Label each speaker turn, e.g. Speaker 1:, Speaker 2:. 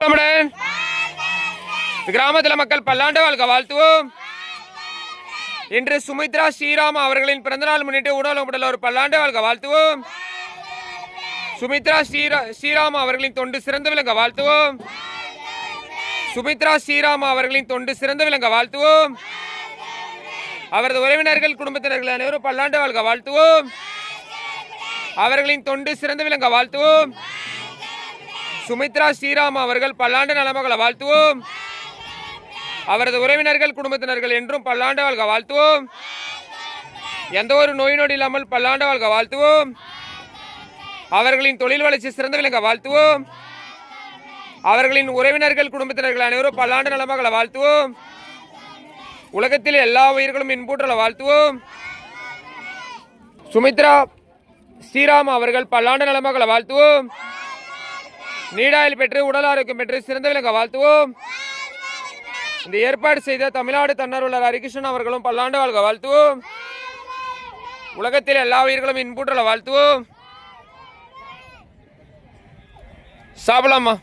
Speaker 1: வளமுடன். கிராமத்துல மக்கள் பல்லாண்டு வாழ்க வாழ்த்துவோம் இன்று சுமித்ரா ஸ்ரீராம் அவர்களின் பிறந்தநாள் முன்னிட்டு உடல் ஒரு பல்லாண்டு வாழ்க வாழ்த்துவோம் சுமித்ரா ஸ்ரீரா ஸ்ரீராம் அவர்களின் தொண்டு சிறந்து விளங்க வாழ்த்துவோம் சுமித்ரா ஸ்ரீராம் அவர்களின் தொண்டு சிறந்து விளங்க வாழ்த்துவோம் அவரது உறவினர்கள் குடும்பத்தினர்கள் அனைவரும் பல்லாண்டு வாழ்க வாழ்த்துவோம் அவர்களின் தொண்டு சிறந்து விளங்க வாழ்த்துவோம் சுமித்ரா ஸ்ரீராம் அவர்கள் பல்லாண்டு நலமகளை வாழ்த்துவோம். அவரது உறவினர்கள் குடும்பத்தினர்கள் என்றும் பல்லாண்டு வாழ்க வாழ்த்துவோம். எந்த ஒரு நோய் நொடி இல்லாமல் பல்லாண்டு வாழ்க வாழ்த்துவோம். அவர்களின் தொழில் வளர்ச்சி சிறந்த விளங்க வாழ்த்துவோம். அவர்களின் உறவினர்கள் குடும்பத்தினர்கள் அனைவரும் பல்லாண்டு நலமகளை வாழ்த்துவோம். உலகத்தில் எல்லா உயிர்களும் இன்பூற்றல வாழ்த்துவோம். சுமித்ரா ஸ்ரீராம் அவர்கள் பல்லாண்டு நலமகளை வாழ்த்துவோம். நீடாயில் பெற்று உடல் ஆரோக்கியம் பெற்று சிறந்த விளங்க வாழ்த்துவோம். இந்த ஏற்பாடு செய்த தமிழ்நாடு தன்னார்வலர் ஹரிகிருஷ்ணன் அவர்களும் பல்லாண்டு வாழ்க வாழ்த்துவோம். உலகத்தில் எல்லா உயிர்களும் இன்பூற்றலை வாழ்த்துவோம். சாப்பிடலாமா?